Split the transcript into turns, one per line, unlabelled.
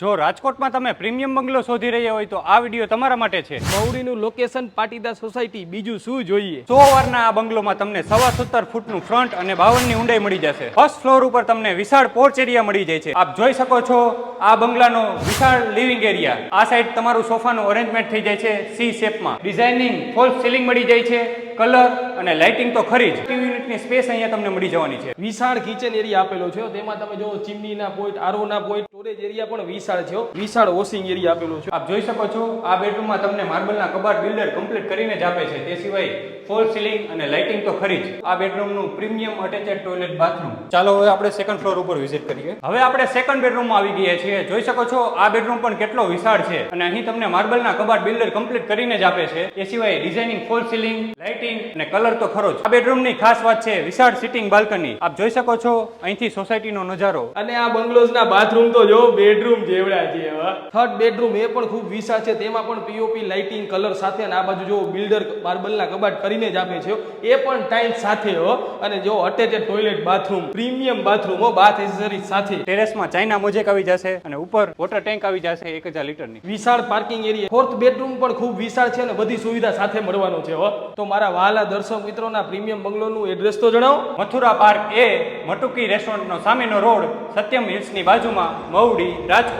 જો રાજકોટમાં તમે પ્રીમિયમ બંગલો શોધી રહ્યા હોય તો આ વીડિયો તમારા માટે છે.
મવડીનું લોકેશન પાટીદાર સોસાયટી બીજું શું જોઈએ?
સો વારના આ બંગલોમાં તમને સવા સત્તર ફૂટનું ફ્રન્ટ અને બાવનની ઊંડાઈ મળી જશે. ફર્સ્ટ ફ્લોર ઉપર તમને વિશાળ પોર્ચ એરિયા મળી જાય છે. આપ જોઈ શકો છો આ બંગલાનો વિશાળ લિવિંગ એરિયા આ સાઈડ તમારું સોફાનું અરેન્જમેન્ટ થઈ જાય છે સી શેપમાં ડિઝાઇનિંગ ફોલ સીલિંગ મળી જાય છે કલર અને લાઇટિંગ તો ખરી જ. ટીવી યુનિટની સ્પેસ અહીંયા તમને મળી જવાની છે.
વિશાળ કિચન એરિયા આપેલો છે. તેમાં તમે જો ચીમનીના પોઈન્ટ આરોના પોઈન્ટ સ્ટોરેજ એરિયા પણ વિશાળ છે વિશાળ વોશિંગ એરિયા આપેલો છે.
આપ જોઈ શકો છો, આ બેડરૂમમાં તમને માર્બલના કબાટ બિલ્ડર કમ્પ્લીટ કરીને જ આપે છે. તે સિવાય ફોલ સીલિંગ અને લાઇટિંગ તો ખરી જ. આ બેડરૂમનું પ્રીમિયમ અટેચેડ ટોયલેટ બાથરૂમ ચાલો હવે આપણે સેકન્ડ ફ્લોર ઉપર વિઝિટ કરીએ. હવે આપણે સેકન્ડ બેડરૂમમાં આવી ગયા છીએ. જોઈ શકો છો, આ બેડરૂમ પણ કેટલો વિશાળ છે. અને અહીં તમને માર્બલના કબાટ બિલ્ડર કમ્પ્લીટ કરીને જ આપે છે. એ સિવાય ડિઝાઇનિંગ ફોલ સીલિંગ લાઇટિંગ અને કલર તો ખરો જ. આ બેડરૂમની ખાસ વાત છે, વિશાળ સિટિંગ બાલ્કની આપ જોઈ શકો છો, અહીંથી સોસાયટીનો નજારો.
અને આ બંગલોઝના બાથરૂમ તો જો બેડરૂમ જેવડા છે થર્ડ બેડરૂમ એ પણ ખૂબ વિશાળ છે. તેમાં પણ પીઓપી લાઇટિંગ કલર સાથે અને આ બાજુ જો બિલ્ડર માર્બલના કબાટ કરીને જ આપે છે. એ પણ ટાઇલ સાથે હો. અને જો attached toilet bathroom premium bathroom હો બાથ એસેસરીઝ સાથે.
ટેરેસમાં ચાઇના મોજેક આવી જશે અને ઉપર વોટર ટેન્ક આવી જશે એક હજાર લીટરની.
વિશાળ પાર્કિંગ એરિયા ફોર્થ બેડરૂમ પણ ખૂબ વિશાળ છે અને બધી સુવિધા સાથે મળવાનો છે હો. તો મારા વાલા દર્શક મિત્રોના પ્રીમિયમ બંગલોનું એડ્રેસ તો જણાવો.
મથુરા પાર્ક એ મટુકી રેસ્ટોરન્ટનો સામેનો રોડ સત્યમ હિલ્સની બાજુમાં મવડી રાજકોટ.